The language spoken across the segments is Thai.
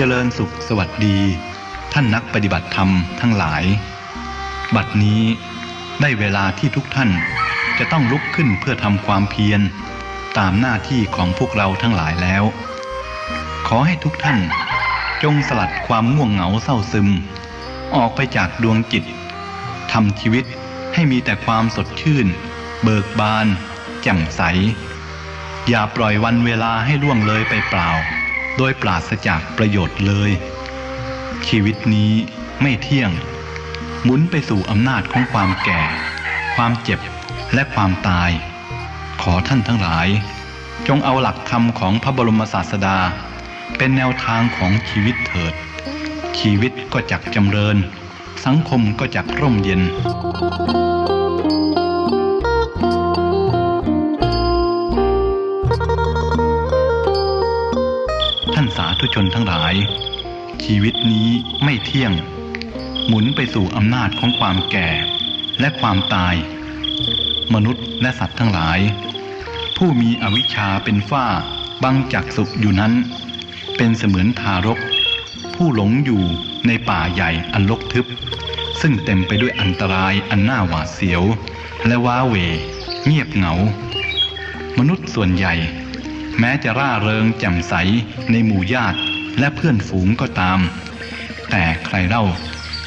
เจริญสุขสวัสดี ท่านนักปฏิบัติธรรมทั้งหลาย บัดนี้ได้เวลาที่ทุกท่านจะต้องลุกขึ้นเพื่อทำความเพียร ตามหน้าที่ของพวกเราทั้งหลายแล้ว ขอให้ทุกท่านจงสลัดความง่วงเหงาเศร้าซึม ออกไปจากดวงจิตทำชีวิตให้มีแต่ความสดชื่น เบิกบานแจ่มใส อย่าปล่อยวันเวลาให้ล่วงเลยไปเปล่า โดยปราศจากประโยชน์เลย ชีวิตนี้ไม่เที่ยง หมุนไปสู่อำนาจของความแก่ ความเจ็บและความตาย ขอท่านทั้งหลาย จงเอาหลักธรรมของพระบรมศาสดา เป็นแนวทางของชีวิตเถิด ชีวิตก็จักจำเริญ สังคมก็จักร่มเย็น สาธุชนทั้งหลาย ชีวิตนี้ไม่เที่ยง หมุนไปสู่อำนาจของความแก่และความตาย มนุษย์และสัตว์ทั้งหลาย ผู้มีอวิชชาเป็นฝ้าบังจักสุขอยู่นั้น เป็นเสมือนทารก ผู้หลงอยู่ในป่าใหญ่อันรกทึบ ซึ่งเต็มไปด้วยอันตรายอันน่าหวาดเสียว และว้าเว เงียบเหงา มนุษย์ส่วนใหญ่ แม้จะร่าเริงแจ่มใสในหมู่ญาติและเพื่อนฝูงก็ตาม แต่ใครเล่า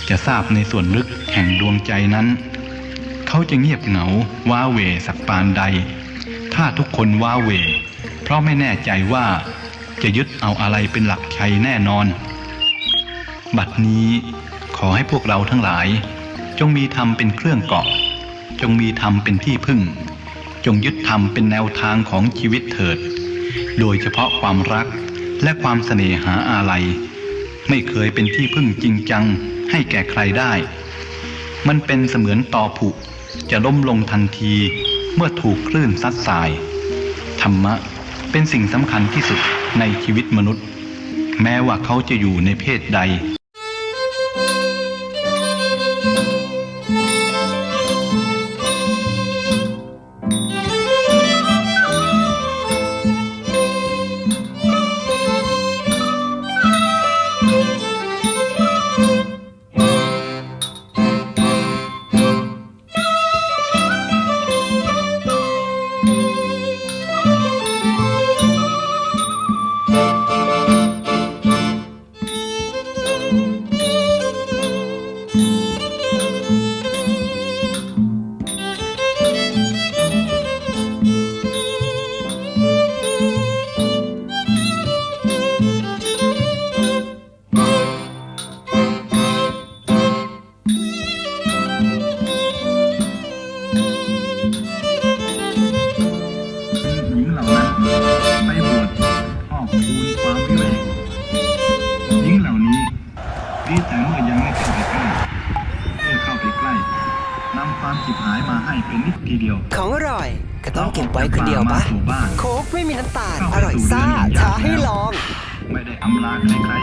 จะทราบในส่วนลึกแห่งดวงใจนั้น เขาจะเงียบเหงาว้าเหวสักปานใด ถ้าทุกคนว้าเหวเพราะไม่แน่ใจว่าจะยึดเอาอะไรเป็นหลักชัยแน่นอน บัดนี้ขอให้พวกเราทั้งหลาย จงมีธรรมเป็นเครื่องเกาะ จงมีธรรมเป็นที่พึ่ง จงยึดธรรมเป็นแนวทางของชีวิตเถิด โดยเฉพาะความรักและความเสน่หาอาลัย ไม่เคยเป็นที่พึ่งจริงจังให้แก่ใครได้ มันเป็นเสมือนตอผุจะล้มลงทันทีเมื่อถูกคลื่นซัดสาย ธรรมะเป็นสิ่งสำคัญที่สุดในชีวิตมนุษย์ แม้ว่าเขาจะอยู่ในเพศใด ดีแต่เมื่อยังไม่เข้าไปใกล้เมื่อเข้าไปใกล้นำความจิบหายมาให้เป็นนิดทีเดียว ของอร่อย ก็ต้องเก็บไว้คนเดียวปะมาสู่บ้านโค้กไม่มีน้ำตาลเข้าอไปร่อยสู่ซ่าเรือนอย่างท้าให้แล้วลอง ไม่ได้อำลาใคร